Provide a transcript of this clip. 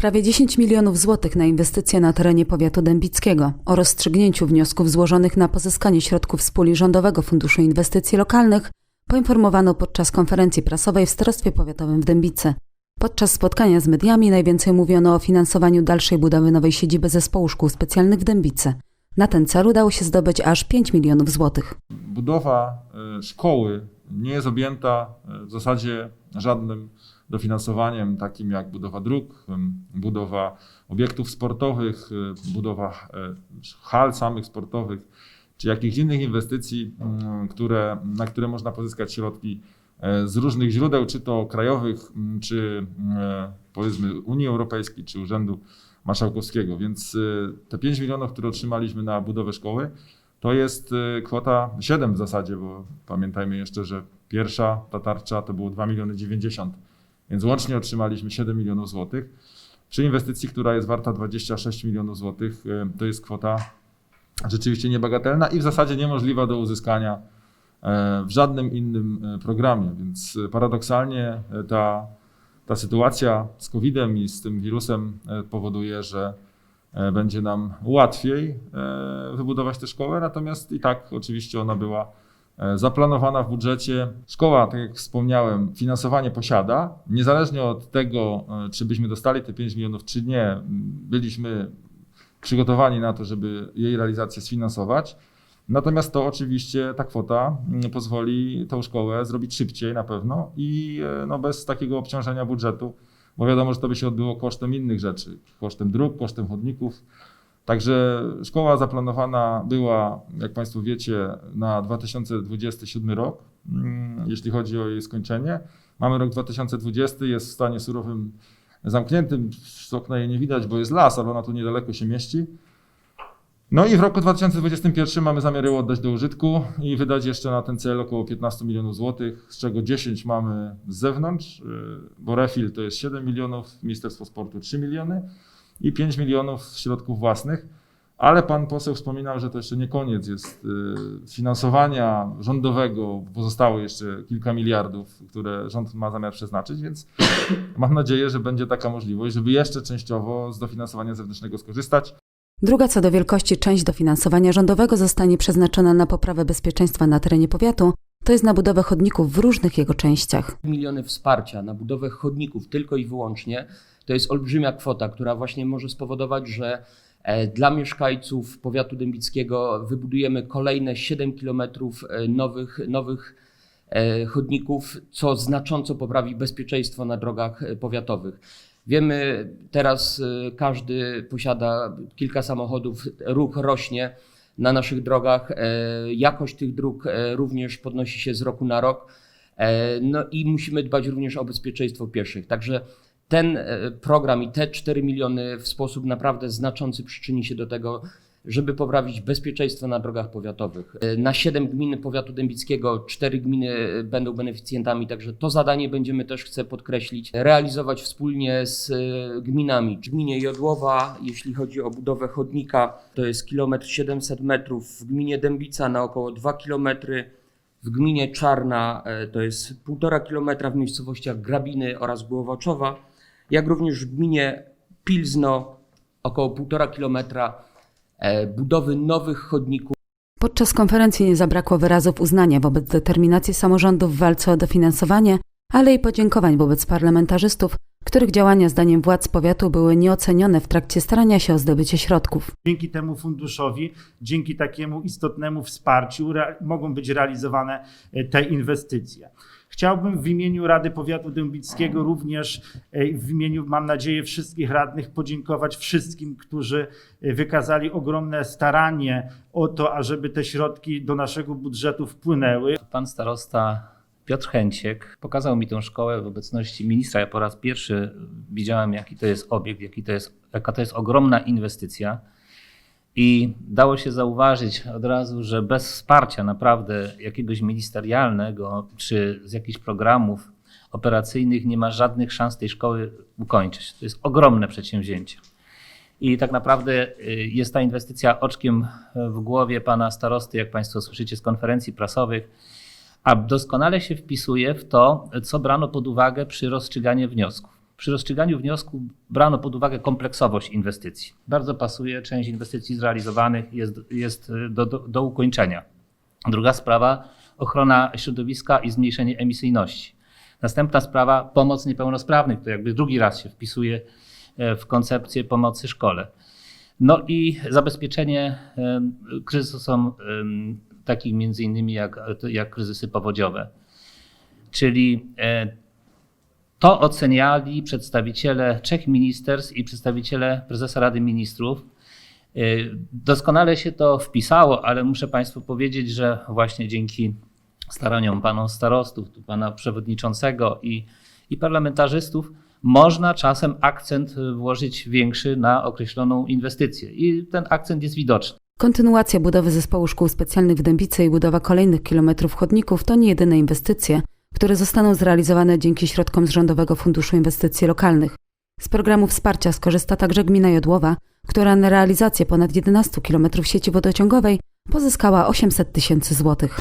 Prawie 10 milionów złotych na inwestycje na terenie powiatu dębickiego. O rozstrzygnięciu wniosków złożonych na pozyskanie środków z puli Rządowego Funduszu Inwestycji Lokalnych poinformowano podczas konferencji prasowej w Starostwie Powiatowym w Dębicy. Podczas spotkania z mediami najwięcej mówiono o finansowaniu dalszej budowy nowej siedziby zespołu szkół specjalnych w Dębicy. Na ten cel udało się zdobyć aż 5 milionów złotych. budowa e, szkoły nie jest objęta e, w zasadzie żadnym dofinansowaniem, takim jak budowa dróg, budowa obiektów sportowych, e, budowa e, hal samych sportowych, czy jakichś innych inwestycji, mm, które, na które można pozyskać środki e, z różnych źródeł, czy to krajowych, czy powiedzmy Unii Europejskiej, czy Urzędu Marszałkowskiego. Więc te 5 milionów, które otrzymaliśmy na budowę szkoły, to jest kwota 7 w zasadzie, bo pamiętajmy jeszcze, że pierwsza ta tarcza to było 2 miliony 90, więc łącznie otrzymaliśmy 7 milionów złotych. Przy inwestycji, która jest warta 26 milionów złotych, y, to jest kwota rzeczywiście niebagatelna i w zasadzie niemożliwa do uzyskania e, w żadnym innym e, programie, więc e, paradoksalnie ta, ta sytuacja z COVID-em i z tym wirusem powoduje, że będzie nam łatwiej wybudować tę szkołę, natomiast i tak oczywiście ona była zaplanowana w budżecie. Szkoła, tak jak wspomniałem, finansowanie posiada. Niezależnie od tego, e, czy byśmy dostali te 5 milionów, czy nie, byliśmy przygotowani na to, żeby jej realizację sfinansować. Natomiast to oczywiście ta kwota pozwoli tą szkołę zrobić szybciej na pewno i e, no, bez takiego obciążenia budżetu, bo wiadomo, że to by się odbyło kosztem innych rzeczy, kosztem dróg, kosztem chodników. Także szkoła zaplanowana była, jak Państwo wiecie, na 2027 rok, mm, jeśli chodzi o jej skończenie. Mamy rok 2020, jest w stanie surowym zamkniętym, z okna jej nie widać, bo jest las, ale ona tu niedaleko się mieści. No i w roku 2021 mamy zamiar ją oddać do użytku i wydać jeszcze na ten cel około 15 milionów złotych, z czego 10 mamy z zewnątrz, yy, bo refil to jest 7 milionów, Ministerstwo Sportu 3 miliony i 5 milionów środków własnych. Ale pan poseł wspominał, że to jeszcze nie koniec jest yy, finansowania rządowego, pozostało jeszcze kilka miliardów, które rząd ma zamiar przeznaczyć, więc mam nadzieję, że będzie taka możliwość, żeby jeszcze częściowo z dofinansowania zewnętrznego skorzystać. Druga co do wielkości część dofinansowania rządowego zostanie przeznaczona na poprawę bezpieczeństwa na terenie powiatu, to jest na budowę chodników w różnych jego częściach. miliony wsparcia na budowę chodników tylko i wyłącznie, to jest olbrzymia kwota, która właśnie może spowodować, że e, dla mieszkańców powiatu dębickiego wybudujemy kolejne 7 kilometrów e, nowych, nowych e, chodników, co znacząco poprawi bezpieczeństwo na drogach powiatowych. Wiemy, teraz każdy posiada kilka samochodów, ruch rośnie na naszych drogach, e, jakość tych dróg e, również podnosi się z roku na rok. E, No i musimy dbać również o bezpieczeństwo pieszych. Także ten program i te 4 miliony w sposób naprawdę znaczący przyczyni się do tego, żeby poprawić bezpieczeństwo na drogach powiatowych. E, Na 7 gmin powiatu dębickiego 4 gminy e, będą beneficjentami, także to zadanie będziemy też, chcę podkreślić, realizować wspólnie z e, gminami. W gminie Jodłowa, jeśli chodzi o budowę chodnika, to jest kilometr 700 metrów, w gminie Dębica na około 2 kilometry, w gminie Czarna to jest 1,5 kilometra w miejscowościach Grabiny oraz Głowaczowa, jak również w gminie Pilzno około 1,5 kilometra budowy nowych chodników. Podczas konferencji nie zabrakło wyrazów uznania wobec determinacji samorządów w walce o dofinansowanie, ale i podziękowań wobec parlamentarzystów, których działania zdaniem władz powiatu były nieocenione w trakcie starania się o zdobycie środków. Dzięki temu funduszowi, dzięki takiemu istotnemu wsparciu mogą być realizowane e, te inwestycje. Chciałbym w imieniu Rady Powiatu Dębickiego również e, w imieniu, mam nadzieję, wszystkich radnych podziękować wszystkim, którzy e, wykazali ogromne staranie o to, ażeby te środki do naszego budżetu wpłynęły. Pan starosta Piotr Chęciek pokazał mi tę szkołę w obecności ministra. Ja po raz pierwszy widziałem, jaki to jest obiekt, jaki to jest, jaka to jest ogromna inwestycja. I dało się zauważyć od razu, że bez wsparcia naprawdę jakiegoś ministerialnego czy z jakichś programów operacyjnych nie ma żadnych szans tej szkoły ukończyć. To jest ogromne przedsięwzięcie. I tak naprawdę y, jest ta inwestycja oczkiem w głowie pana starosty, jak Państwo słyszycie z konferencji prasowych, a doskonale się wpisuje w to, co brano pod uwagę przy rozstrzyganiu wniosków. Przy rozstrzyganiu wniosku brano pod uwagę kompleksowość inwestycji. Bardzo pasuje, część inwestycji zrealizowanych jest, jest do, do, do ukończenia. Druga sprawa, ochrona środowiska i zmniejszenie emisyjności. Następna sprawa, pomoc niepełnosprawnych, to jakby drugi raz się wpisuje e, w koncepcję pomocy szkole. No i zabezpieczenie em, kryzysom takich między innymi jak, jak kryzysy powodziowe. Czyli e, to oceniali przedstawiciele trzech ministerstw i przedstawiciele prezesa Rady Ministrów. E, Doskonale się to wpisało, ale muszę Państwu powiedzieć, że właśnie dzięki staraniom panów starostów, pana przewodniczącego i, i parlamentarzystów można czasem akcent włożyć większy na określoną inwestycję. I ten akcent jest widoczny. Kontynuacja budowy zespołu szkół specjalnych w Dębicy i budowa kolejnych kilometrów chodników to nie jedyne inwestycje, które zostaną zrealizowane dzięki środkom z Rządowego Funduszu Inwestycji Lokalnych. Z programu wsparcia skorzysta także gmina Jodłowa, która na realizację ponad 11 kilometrów sieci wodociągowej pozyskała 800 tysięcy złotych.